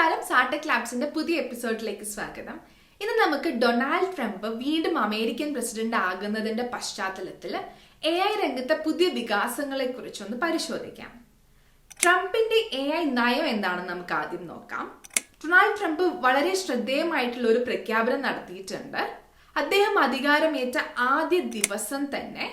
Startup ലാബ്സിന്റെ പുതിയ എപ്പിസോഡിലേക്ക് സ്വാഗതം. ഇന്ന് നമുക്ക് ഡൊണാൾഡ് ട്രംപ് വീണ്ടും അമേരിക്കൻ പ്രസിഡന്റ് ആകുന്നതിന്റെ പശ്ചാത്തലത്തിൽ എ ഐ രംഗത്തെ പുതിയ വികാസങ്ങളെ കുറിച്ചൊന്ന് പരിശോധിക്കാം. ട്രംപിന്റെ എ ഐ നയം എന്താണെന്ന് നമുക്ക് ആദ്യം നോക്കാം. ഡൊണാൾഡ് ട്രംപ് വളരെ ശ്രദ്ധേയമായിട്ടുള്ള ഒരു പ്രഖ്യാപനം നടത്തിയിട്ടുണ്ട്. അദ്ദേഹം അധികാരമേറ്റ ആദ്യ ദിവസം തന്നെ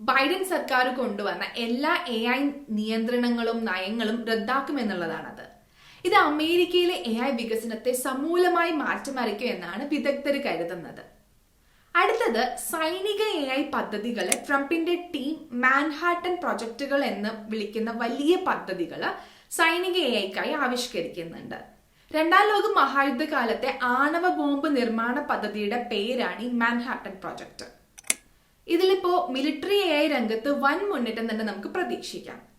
ബൈഡൻ സർക്കാർ കൊണ്ടുവന്ന എല്ലാ എ ഐ നിയന്ത്രണങ്ങളും നയങ്ങളും റദ്ദാക്കുമെന്നുള്ളതാണത് ഇത് അമേരിക്കയിലെ എ ഐ വികസനത്തെ സമൂലമായി മാറ്റിമറിക്കും എന്നാണ് വിദഗ്ധർ കരുതുന്നത്. അടുത്തത് സൈനിക എ ഐ പദ്ധതികൾ ട്രംപിന്റെ ടീം മാൻഹാട്ടൻ പ്രൊജക്ടുകൾ എന്ന് വിളിക്കുന്ന വലിയ പദ്ധതികൾ സൈനിക എ ഐക്കായി ആവിഷ്കരിക്കുന്നുണ്ട്. രണ്ടാം ലോക മഹായുദ്ധകാലത്തെ ആണവ ബോംബ് നിർമ്മാണ പദ്ധതിയുടെ പേരാണ് ഈ മാൻഹാട്ടൻ പ്രൊജക്ട്. ഇതിലിപ്പോ മിലിറ്ററി എ ഐ രംഗത്ത് വൻ മുന്നേറ്റം തന്നെ നമുക്ക് പ്രതീക്ഷിക്കാം.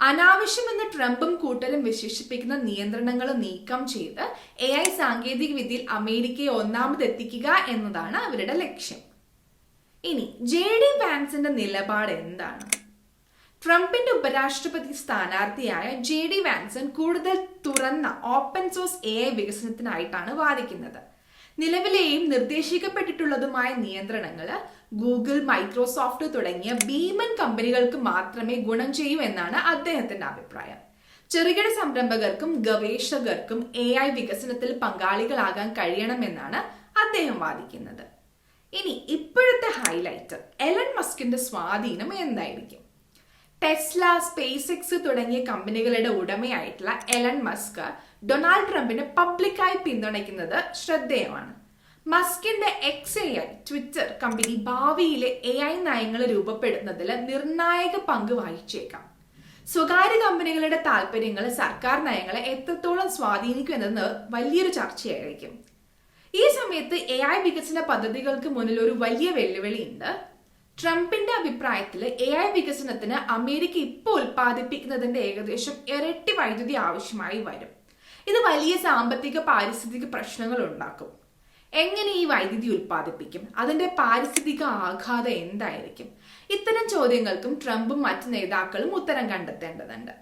അനാവശ്യമെന്ന് ട്രംപും കൂട്ടരും വിശേഷിപ്പിക്കുന്ന നിയന്ത്രണങ്ങൾ നീക്കം ചെയ്ത് എ ഐ സാങ്കേതിക വിദ്യയിൽ അമേരിക്കയെ ഒന്നാമതെത്തിക്കുക എന്നതാണ് അവരുടെ ലക്ഷ്യം. ഇനി ജെ ഡി വാൻസിന്റെ നിലപാട് എന്താണ്? ട്രംപിന്റെ ഉപരാഷ്ട്രപതി സ്ഥാനാർത്ഥിയായ ജെ ഡി വാൻസൺ കൂടുതൽ തുറന്ന ഓപ്പൺ സോഴ്സ് എ ഐ വികസനത്തിനായിട്ടാണ് വാദിക്കുന്നത്. നിലവിലെയും നിർദ്ദേശിക്കപ്പെട്ടിട്ടുള്ളതുമായ നിയന്ത്രണങ്ങൾ ഗൂഗിൾ മൈക്രോസോഫ്റ്റ് തുടങ്ങിയ ഭീമൻ കമ്പനികൾക്ക് മാത്രമേ ഗുണം ചെയ്യൂ എന്നാണ് അദ്ദേഹത്തിന്റെ അഭിപ്രായം. ചെറുകിട സംരംഭകർക്കും ഗവേഷകർക്കും എ ഐ വികസനത്തിൽ പങ്കാളികളാകാൻ കഴിയണമെന്നാണ് അദ്ദേഹം വാദിക്കുന്നത്. ഇനി ഇപ്പോഴത്തെ ഹൈലൈറ്റ് എലൻ മസ്കിന്റെ സ്വാധീനം എന്തായിരിക്കും? ടെസ്ല സ്പേസ് എക്സ് തുടങ്ങിയ കമ്പനികളുടെ ഉടമയായിട്ടുള്ള എലൻ മസ്ക് ഡൊണാൾഡ് ട്രംപിനെ പബ്ലിക്കായി പിന്തുണയ്ക്കുന്നത് ശ്രദ്ധേയമാണ്. മസ്കിന്റെ X A I Twitter company ഭാവിയിലെ എ ഐ നയങ്ങൾ രൂപപ്പെടുന്നതിൽ നിർണായക പങ്ക് വഹിച്ചേക്കാം. സ്വകാര്യ കമ്പനികളുടെ താല്പര്യങ്ങൾ സർക്കാർ നയങ്ങളെ എത്രത്തോളം സ്വാധീനിക്കും എന്നത് വലിയൊരു ചർച്ചയായിരിക്കും. ഈ സമയത്ത് എ ഐ വികസന പദ്ധതികൾക്ക് മുന്നിൽ ഒരു വലിയ വെല്ലുവിളിയുണ്ട്. ട്രംപിന്റെ അഭിപ്രായത്തിൽ എ ഐ വികസനത്തിന് അമേരിക്ക ഇപ്പോൾ ഉൽപ്പാദിപ്പിക്കുന്നതിന്റെ ഏകദേശം ഇരട്ടി വൈദ്യുതി ആവശ്യമായി വരും. ഇത് വലിയ സാമ്പത്തിക പാരിസ്ഥിതിക പ്രശ്നങ്ങൾ ഉണ്ടാക്കും. എങ്ങനെ ഈ വൈദ്യുതി ഉൽപ്പാദിപ്പിക്കും? അതിന്റെ പാരിസ്ഥിതിക ആഘാതം എന്തായിരിക്കും? ഇത്തരം ചോദ്യങ്ങൾക്കും ട്രംപും മറ്റു നേതാക്കളും ഉത്തരം കണ്ടെത്തേണ്ടതുണ്ട്.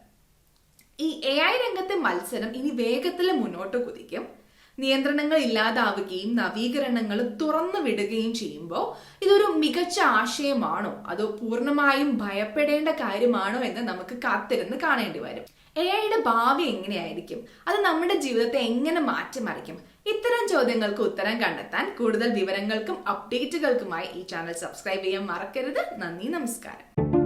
ഈ എ ഐ രംഗത്തെ മത്സരം ഇനി വേഗത്തിൽ മുന്നോട്ട് കുതിക്കും. നിയന്ത്രണങ്ങൾ ഇല്ലാതാവുകയും നവീകരണങ്ങൾ തുറന്നു വിടുകയും ചെയ്യുമ്പോൾ ഇതൊരു മികച്ച ആശയമാണോ? അതോ പൂർണമായും ഭയപ്പെടേണ്ട കാര്യമാണോ എന്ന് നമുക്ക് കാത്തിരുന്ന് കാണേണ്ടി വരും. എ ഐയുടെ ഭാവി എങ്ങനെയായിരിക്കും? അത് നമ്മുടെ ജീവിതത്തെ എങ്ങനെ മാറ്റിമറിക്കും? ഇത്തരം ചോദ്യങ്ങൾക്ക് ഉത്തരം കണ്ടെത്താൻ കൂടുതൽ വിവരങ്ങൾക്കും അപ്ഡേറ്റുകൾക്കുമായി ഈ ചാനൽ സബ്സ്ക്രൈബ് ചെയ്യാൻ മറക്കരുത്. നന്ദി നമസ്കാരം.